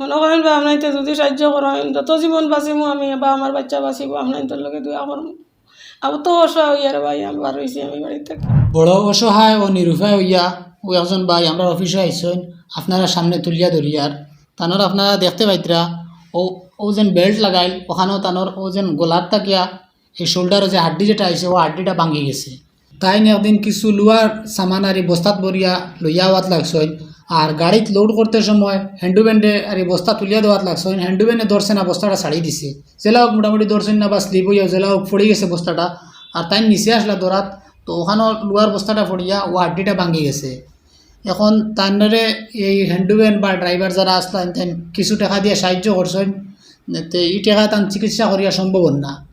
মনে করেন বা আপনাইতে যদি সাহায্য করেন যত জীবন বাঁচিমু আমি বা আমার বাচ্চা বাঁচিব আপনাইতের লগে দুয়া করমু আবু তো অসহায় হইয়ার ভাই, আমি বার হয়েছি আমি বাড়ি থেকে। বড় অসহায় ও নিরুপায় হইয়া ও একজন ভাই আমরা অফিসে আইসেন আপনারা সামনে তুলিয়া ধরিয়ার তানোর আপনারা দেখতে পাইতরা, ও ও যেন বেল্ট লাগাইল, ওখানেও তানোর ও যেন গোলার তাকিয়া এই শোল্ডারে যে হাড্ডি যেটা আইছে ও হাড্ডিটা ভাঙি গেছে। তাই একদিন কিছু লোয়ার সামান আর বস্তাত ভরিয়া লইয়া আওয়াত লাগছই আর গাড়িত লোড করতে সময় হ্যান্ডুব্যান্ডে আর এই বস্তা তুলিয়া দেওয়াত লাগছই হ্যান্ডুব্যান্ডে ধরছে না, বস্তাটা ছাড়ি দিছে। জেলা হোক মোটামুটি ধরছেন না বা স্লিপ হইয়া জেলা হোক পড়ে গেছে বস্তাটা। আর তাই নিচে আসলা দৌড়াত, তো ওখানেও লোয়ার বস্তাটা পড়িয়া ও হাড্ডিটা ভাঙি গেছে। এখন তান্ডারে এই হ্যান্ডুব্যান বা ড্রাইভার যারা আসলেন তেন কিছু টাকা দিয়ে সাহায্য করছেন তে এই টাকা তান চিকিৎসা করিয়া সম্ভব না।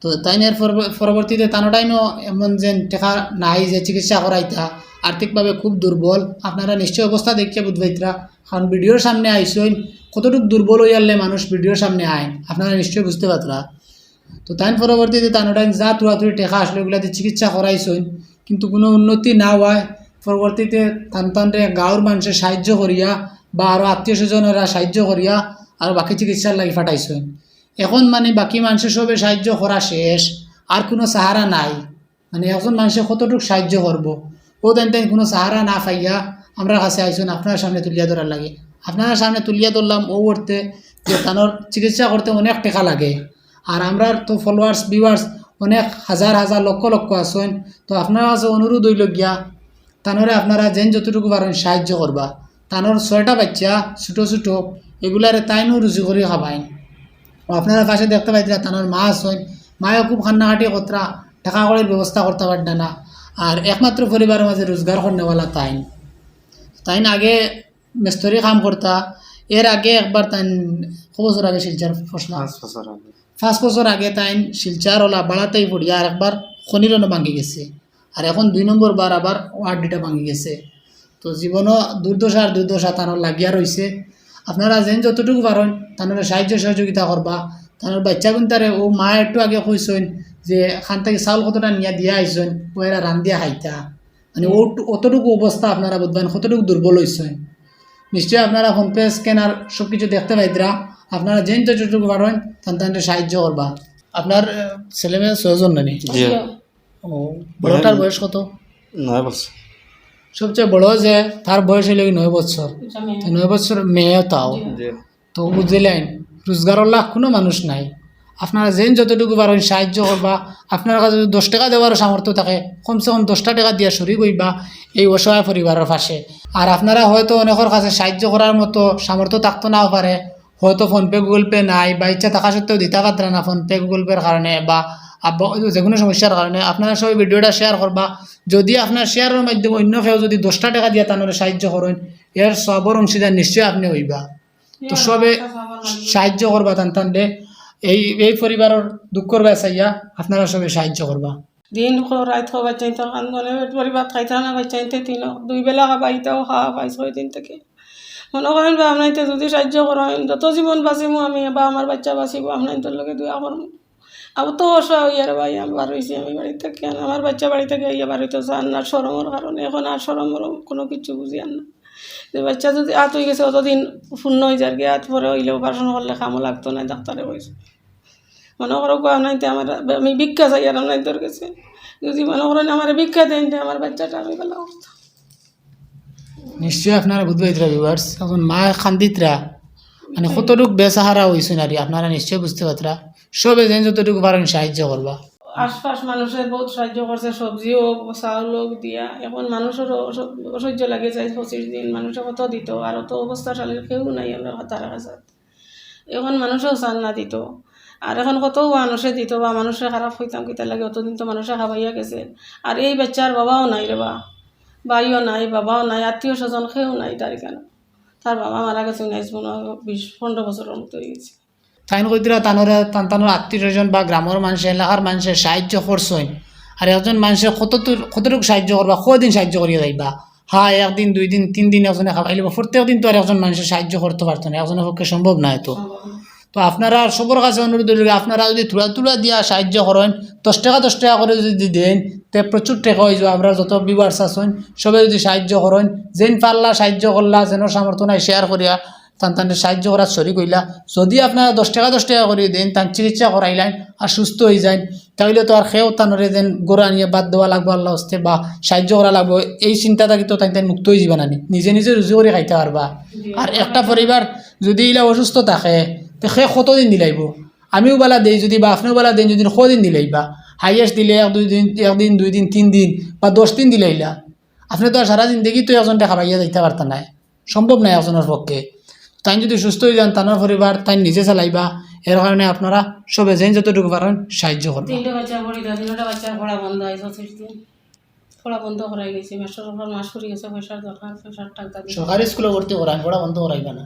তো তাইনের পরব- পরবর্তীতে তানো টাইমও এমন যে টাকা নাই যে চিকিৎসা করাইতা। আর্থিকভাবে খুব দুর্বল। আপনারা নিশ্চয় অবস্থা দেখিয়া বুঝবাইতরা কারণ ভিডিওর সামনে আইসইন, কতটুকু দুর্বল হইয়ালে মানুষ ভিডিওর সামনে আইন? আপনারা নিশ্চয় বুঝতে পারতরা তো তাই পরবর্তীতে তানোটাইন যা তুরাতুরি টেকা আসলে ওগুলাতে চিকিৎসা করাইছইন কিন্তু কোনো উন্নতি না হওয়ায় পরবর্তীতে তান তানরে গাঁৱৰ মানুষে সাহায্য করিয়া বা আরও আত্মীয় স্বজনেরা সাহায্য করিয়া আর বাকি চিকিৎসার লাগি ফাটাইছেন এখন মানে বাকি মানুষের সবে সাহায্য করা শেষ, আর কোনো সাহারা নাই। মানে এখন মানুষে কতটুকু সাহায্য করব? ও তেন তেন কোনো সাহারা না পাইয়া আমরা কাছে আইসুন, আপনার সামনে তুলিয়া ধরার লাগে। আপনার সামনে তুলিয়া ধরলাম ও করতে যে তানোর চিকিৎসা করতে অনেক টাকা লাগে। আর আমরা তো ফলোয়ার্স ভিউয়ার্স অনেক হাজার হাজার, লক্ষ লক্ষ আছেন। তো আপনার কাছে অনুরোধ হইল গিয়া, তানোরে আপনারা যেন যতটুকু পারেন সাহায্য করবা। তানোর ছয়টা বাচ্চা, ছোটো ছোটো, এগুলারে তাইনও রুচি করে ও আপনারা পাশে দেখতে পাইতরা তানোর মা আছেন। মায়েও খুব কান্নাকাটি কতরা, টাকা কড়ির ব্যবস্থা করতে পারত না। আর একমাত্র পরিবারের মাঝে রোজগার করনেওয়ালা তাইন তাইন আগে মেস্তরি কাম করতা এর আগে একবার তাইন ক বছর আগে শিলচার ফসলা। পাঁচ বছর আগে। তাইন শিলচার ওলা বাড়াতেই পড়িয়া আর একবার খনিরনও ভাঙি গেছে। আর এখন দুই নম্বর বার আবার ওয়ার্ডিটা ভাঙি গেছে। তো জীবনও দুর্দশা আর দুর্দশা তানোর লাগিয়া রয়েছে আপনারা যেন যতটুকু পারেন তানোর সাহায্য সহযোগিতা করবা। তানোর বাচ্চা গুনতারে ও মা একটু আগে কইসেন যে খান থেকে চাউল কতটা নিয়া দিয়া আইসেন ও এরা দিয়া খাইতা মানে ও অতটুকু অবস্থা আপনারা বুঝবেন কতটুকু দুর্বল হয়েছেন নিশ্চয়ই আপনারা ফোনপে স্ক্যানার সব কিছু দেখতে পাইতরা। আপনারা যেন যতটুকু পারেন তান তাদের সাহায্য করবা। আপনার ছেলে মেয়ে ছয়জন নানি? জি। ও বড়টার বয়স কত? নয় বছর। সবচেয়ে বড় যে তার বয়স হইলে নয় বছর? নয় বছর মেয়েও তাও। তো বুঝলেন রোজগারওয়ালা কোনো মানুষ নাই। আপনারা যেন যতটুকু পারেন সাহায্য করবা। আপনার কাছে যদি দশ টাকা দেওয়ার সামর্থ্য থাকে কমসে কম দশটা টাকা দিয়া সরি কইবা এই অসহায় পরিবারের পাশে। আর আপনারা হয়তো অনেকের কাছে সাহায্য করার মতো সামর্থ্য থাকতে নাও পারে। হয়তো ফোনপে গুগল পে নাই বা ইচ্ছা থাকা সত্ত্বেও দিতে পারতেন না ফোনপে গুগল পের কারণে বা যে কোনো সমস্যার কারণে। আপনারা সবাই ভিডিওটা শেয়ার করবা। যদি আপনার শেয়ারের মাধ্যমে অন্য কেউ যদি দশটা টাকা দিয়া তাহলে সাহায্য করেন এর সবর অংশীদার নিশ্চয়ই আপনি হইবা। তো সবে সাহায্য করবা তান তানরে এই এই পরিবারের দুঃখর বেসাইয়া আপনারা সবে সাহায্য করবা। দিন রাত খাওয়া বাচ্চাইতে কান্দনে পরিবার খাইতে না বাচ্চাইতে তিন, দুই বেলা খাবাইতেও খাওয়া পাই ছয় দিন থেকে। মনে করেন বা আপনাইতে যদি সাহায্য করেন যত জীবন বাঁচিমু আমি বা আমার বাচ্চা বাঁচিব আপনাইতের লগে দুয়া করমু আবু তো অসহায় হইয়ার ভাই, আমি বার হয়েছি আমি বাড়ি থেকে আমার বাচ্চা বাড়ি থেকে ইয়ে বার হইতেছে আর না সরমের কারণে। এখন আর সরমের কোনো কিছু বুঝি না যে বাচ্চা যদি আত হয়ে গেছে, অতদিন শূন্য হয়ে যার গিয়ে আত পরে হইলে অপারেশন করলে কামও লাগতো না, ডাক্তারে কইছে। মনে করো কোয়া নাইতে আমার আমি ভিক্ষা চাই আর নাই তোর কাছে। যদি মনে করেন আমার ভিক্ষা দেন আমার বাচ্চাটা আমি বেলা করতাম নিশ্চয়ই আপনারা বুঝবাইতরা ভিউয়ার্স এখন মা খান্দিতরা মানে কতটুক বেসাহারা হয়েছেন আর কি, আপনারা নিশ্চয়ই বুঝতে পারতরা সবে যেন যতটুকু পারেন সাহায্য করবা। আশপাশ মানুষের বহুত সাহায্য করছে সবজি হোক চাউল হোক দিয়া। এখন মানুষেরও অস- অসহ্য লাগে যায় পঁচিশ দিন মানুষে কত দিত আর অত অবস্থাশালীর কেউ নাই আমরা তারা কাছে এখন মানুষেও চান না দিত। আর এখন কত মানুষে দিত বা মানুষে খারাপ হইতাম কিতা লাগে অতদিন তো মানুষে খাবাইয়া গেছে। আর এই বাচ্চার বাবাও নাই রে বা বাইও নাই বাবাও নাই আত্মীয় স্বজন কেউ নাই তার কেন? তার বাবা মারা গেছে উনিশ পনেরো বিশ পনেরো বছরের মতো হয়ে গেছে। তাইন কইতরা তানরে তান তানোর আত্মীয় স্বজন বা গ্রামের মানুষে এলাকার মানুষে সাহায্য করছেন আর একজন মানুষের কত কতটুকু সাহায্য করবা কদিন সাহায্য করিয়া যাইবা? হ্যাঁ একদিন দুই দিন তিন দিন একজনে খাবাইলে প্রত্যেক দিন তো আর একজন মানুষের সাহায্য করতে পারতো না একজনের পক্ষে সম্ভব নয় তো। তো আপনারা সবর কাছে অনুরোধ হইল আপনারা যদি তুলা তুলা দিয়া সাহায্য করেন, দশ টাকা দশ টাকা করে যদি দেন, তে প্রচুর টাকা হয়ে যাবে, আমরা যত বিবার্স আছেন, সবাই যদি সাহায্য করেন, যেন পারলা সাহায্য করলা, যেন সামর্থ্য নাই শেয়ার করিয়া, তান তানের সাহায্য করার শরীর কইলা, যদি আপনারা দশ টাকা দশ টাকা করে দেন, তান চিকিৎসা করাইলেন আর সুস্থ হয়ে যায় তাহলে তো আর সেও তানরে যেন গোড়া নিয়ে বাদ দেওয়া লাগবো আল্লাহ হস্তে বা সাহায্য করা লাগবো, এই চিন্তা থাকি তো তাই তাই মুক্ত হয়ে যাবে নানি নিজে নিজে রুজি করে খাইতে পারবা। আর একটা পরিবার যদি ইলা অসুস্থ থাকে তো সে কতদিন দিলাইব আমিও বেলা দেই যদি বা আপনিও বেলা দেন যদি কদিন দিলাইবা হাইয়েস্ট দিলে এক দুই দিন একদিন দুই দিন তিন দিন বা দশ দিন দিলাইলা আপনি তো আর সারা জিন্দগি তো একজন দেখা পাইয়া যাইতে পারতেন নাই। সম্ভব নাই একজনের পক্ষে। তাই যদি সুস্থ হয়ে যান তানোর পরিবার তাই নিজে চালাইবা। এর কারণে আপনারা সবে যেন যতটুকু পারেন সাহায্য করবেন তিনটে বাচ্চা পড়ি তিনটা বাচ্চার পড়া বন্ধ পঁচিশ দিন। পড়া বন্ধ করাই গেছে। মাস্টার মাস পড়ে গেছে পয়সার দরকার পয়সার টাকা সরকারি স্কুলে ভর্তি করাই পড়া বন্ধ করাইবা না।